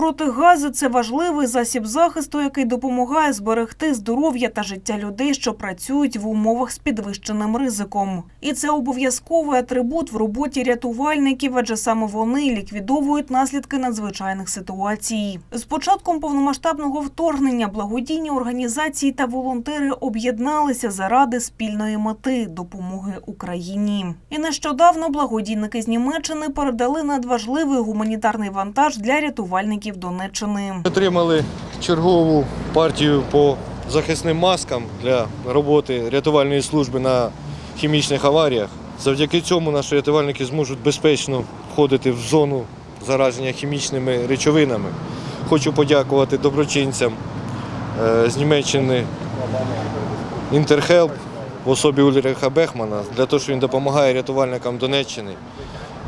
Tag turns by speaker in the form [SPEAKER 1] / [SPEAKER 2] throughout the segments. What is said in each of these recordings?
[SPEAKER 1] Протигази це важливий засіб захисту, який допомагає зберегти здоров'я та життя людей, що працюють в умовах з підвищеним ризиком. І це обов'язковий атрибут в роботі рятувальників, адже саме вони ліквідовують наслідки надзвичайних ситуацій. З початком повномасштабного вторгнення благодійні організації та волонтери об'єдналися заради спільної мети допомоги Україні. І нещодавно благодійники з Німеччини передали надважливий гуманітарний вантаж для рятувальників Донеччини.
[SPEAKER 2] Отримали чергову партію по захисним маскам для роботи рятувальної служби на хімічних аваріях. Завдяки цьому наші рятувальники зможуть безпечно входити в зону зараження хімічними речовинами. Хочу подякувати доброчинцям е, з Німеччини Інтерхелп в особі Ульриха Бехмана для того, що він допомагає рятувальникам Донеччини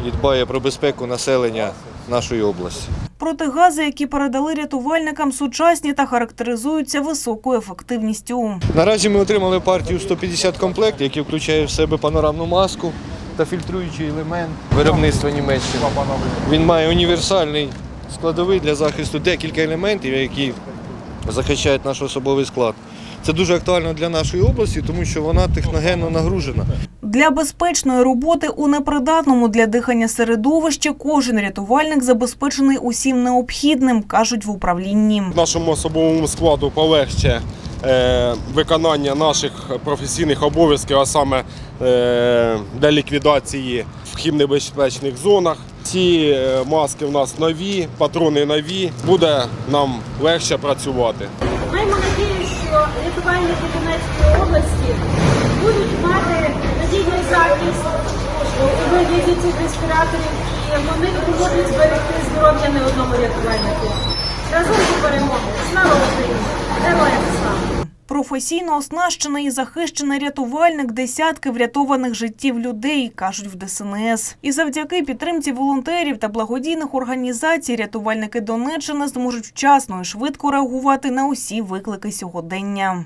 [SPEAKER 2] і дбає про безпеку населення нашої області.
[SPEAKER 1] Протигази, які передали рятувальникам, сучасні та характеризуються високою ефективністю.
[SPEAKER 2] Наразі ми отримали партію 150 комплектів, які включають в себе панорамну маску та фільтруючий елемент виробництва Німеччини. Він має універсальний складовий для захисту декілька елементів, які захищають наш особовий склад. Це дуже актуально для нашої області, тому що вона техногенно нагружена.
[SPEAKER 1] Для безпечної роботи у непридатному для дихання середовищі кожен рятувальник забезпечений усім необхідним, кажуть в управлінні.
[SPEAKER 3] Нашому особовому складу полегше е, виконання наших професійних обов'язків, а саме е, для ліквідації в хімнебезпечних зонах. Ці е, маски в нас нові, патрони нові. Буде нам легше працювати.
[SPEAKER 4] Рятувальники Донецької області будуть мати надійний захист у вигляді цих респіраторів і вони допоможуть зберегти здоров'я не одному рятувальнику. Разом до перемоги! Слава Україні! Героям!
[SPEAKER 1] Професійно оснащений і захищений рятувальник десятки врятованих життів людей, кажуть в ДСНС. І завдяки підтримці волонтерів та благодійних організацій рятувальники Донеччини зможуть вчасно і швидко реагувати на усі виклики сьогодення.